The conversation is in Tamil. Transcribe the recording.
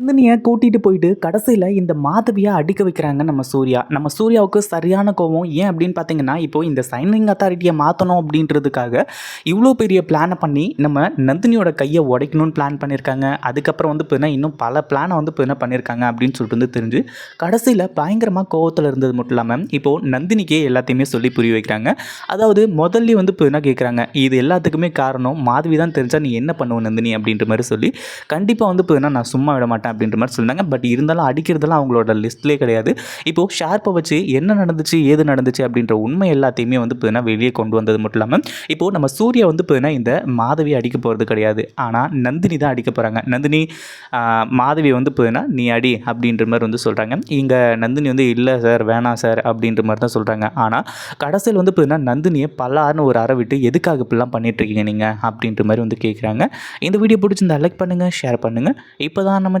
நந்தினியை கூட்டிகிட்டு போயிட்டு கடைசியில் இந்த மாதவியை அடிக்க வைக்கிறாங்க நம்ம சூர்யா. நம்ம சூர்யாவுக்கு சரியான கோவம். ஏன் அப்படின்னு பார்த்தீங்கன்னா இப்போ இந்த சைனிங் அத்தாரிட்டியை மாற்றணும் அப்படின்றதுக்காக இவ்வளோ பெரிய பிளானை பண்ணி நம்ம நந்தினியோட கையை உடைக்கணும்னு பிளான் பண்ணியிருக்காங்க அதுக்கப்புறம் வந்து இப்போ இன்னும் பல பிளானை வந்து இப்போ என்ன பண்ணியிருக்காங்க அப்படின்னு சொல்லிட்டு வந்து தெரிஞ்சு கடைசியில் பயங்கரமாக கோவத்தில் இருந்தது மட்டும் இல்லாமல் இப்போது நந்தினிக்கே எல்லாத்தையுமே சொல்லி புரிய வைக்கிறாங்க. அதாவது முதல்ல வந்து இப்போ என்ன கேட்குறாங்க இது எல்லாத்துக்குமே காரணம். மாதவி தான் தெரிஞ்சால் நீ என்ன பண்ணுவோம் நந்தினி அப்படின்ற மாதிரி சொல்லி கண்டிப்பாக வந்து இப்போ என்ன நான் சும்மா விட மாட்டேன். அப்படின்ற மாதிரி சொல்லியிருந்தாங்க. பட் இருந்தாலும் அடிக்கிறதெல்லாம் அவங்களோட லிஸ்ட்லேயே கிடையாது. இப்போது ஷார்ப்பை வச்சு என்ன நடந்துச்சு ஏது நடந்துச்சு அப்படின்ற உண்மை எல்லாத்தையுமே வந்து பார்த்தீங்கன்னா வெளியே கொண்டு வந்தது மட்டும் இல்லாமல் இப்போது நம்ம சூர்யா வந்து பார்த்தீங்கன்னா இந்த மாதவி அடிக்க போகிறது கிடையாது. ஆனால் நந்தினி தான் அடிக்க போகிறாங்க நந்தினி மாதவி வந்து பார்த்தீங்கன்னா நீ அடி அப்படின்ற மாதிரி வந்து சொல்கிறாங்க இங்கே நந்தினி வந்து இல்லை சார் வேணாம் சார் அப்படின்ற மாதிரி தான் சொல்கிறாங்க ஆனால் கடைசியில் வந்து பார்த்தீங்கன்னா நந்தினியை பல்லாருன்னு ஒரு அறை விட்டு எதுக்காக இப்படிலாம் பண்ணிட்டு இருக்கீங்க நீங்கள் அப்படின்ற மாதிரி வந்து கேட்குறாங்க இந்த வீடியோ பிடிச்சிருந்தா லைக் பண்ணுங்கள் ஷேர் பண்ணுங்கள் இப்போ தான் நம்ம